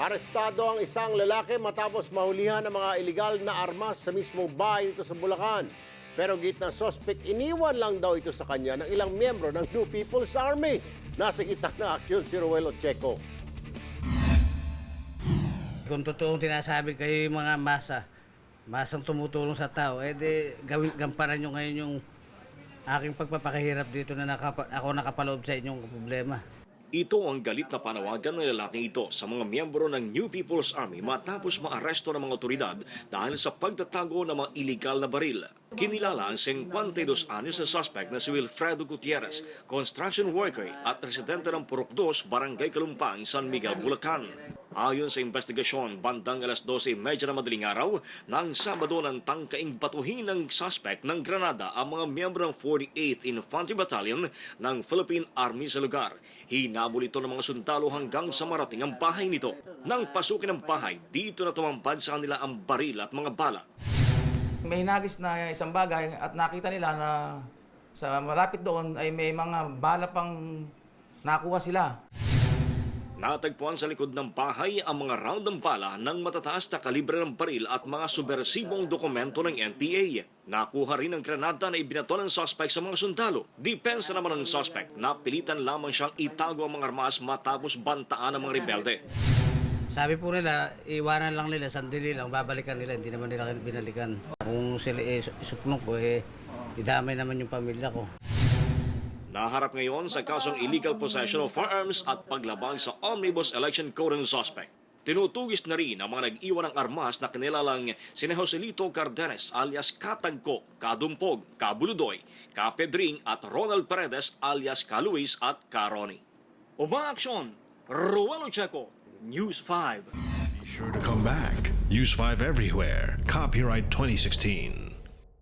Arestado ang isang lalaki matapos mahulihan ng mga ilegal na armas sa mismong bahay nito sa Bulacan. Pero git ng suspect, iniwan lang daw ito sa kanya ng ilang miyembro ng New People's Army. Nasa gitna ng aksyon si Ruelo Checo. Kung totoong tinasabi kayo yung mga masa, masang tumutulong sa tao, eh di gawin, gampanan nyo ngayon yung aking pagpapakahirap dito na nakapa, ako nakapaloob sa inyong problema. Ito ang galit na panawagan ng lalaking ito sa mga miyembro ng New People's Army matapos maaresto ng mga otoridad dahil sa pagtatago ng mga iligal na baril. Kinilala ang 52 anyos na suspect na si Wilfredo Gutierrez, construction worker at residente ng Purok 2, Barangay Kalumpang, San Miguel, Bulacan. Ayon sa investigasyon, bandang alas 12.30 na madaling araw, nang Sabado ng tangkaing batuhin ng suspect ng Granada ang mga miyembro ng 48th Infantry Battalion ng Philippine Army sa lugar. Hinabol ito ng mga sundalo hanggang sa marating ang bahay nito. Nang pasukin ang bahay, dito na tumampad sa kanila ang baril at mga bala. May hinagis na isang bagay at nakita nila na sa malapit doon ay may mga bala pang nakuha sila. Natagpuan sa likod ng bahay ang mga round ng bala ng matataas na kalibre ng baril at mga subversibong dokumento ng NPA. Nakuha rin ang granada na ibinato ng suspect sa mga sundalo. Depensa naman ng suspect na pilitan lamang siyang itago ang mga armas matapos bantaan ng mga rebelde. Sabi po nila, iwanan lang nila, sandali lang, babalikan nila, hindi naman nila binalikan. Kung sila eh, suplong ko, eh, idamay naman yung pamilya ko. Naharap ngayon sa kasong illegal possession of firearms at paglabag sa Omnibus Election Code ng suspect. Tinutugis na rin ang mga nag-iwan ng armas na kinilalang sina Joselito Cardenes alias Katagko, Kadumpog, Kabuludoy, Kapedring at Ronald Paredes alias Kaluis at Karoni. Umaaksyon, Ruelo Checo, News 5. Be sure to come back. Use 5 everywhere. Copyright 2016.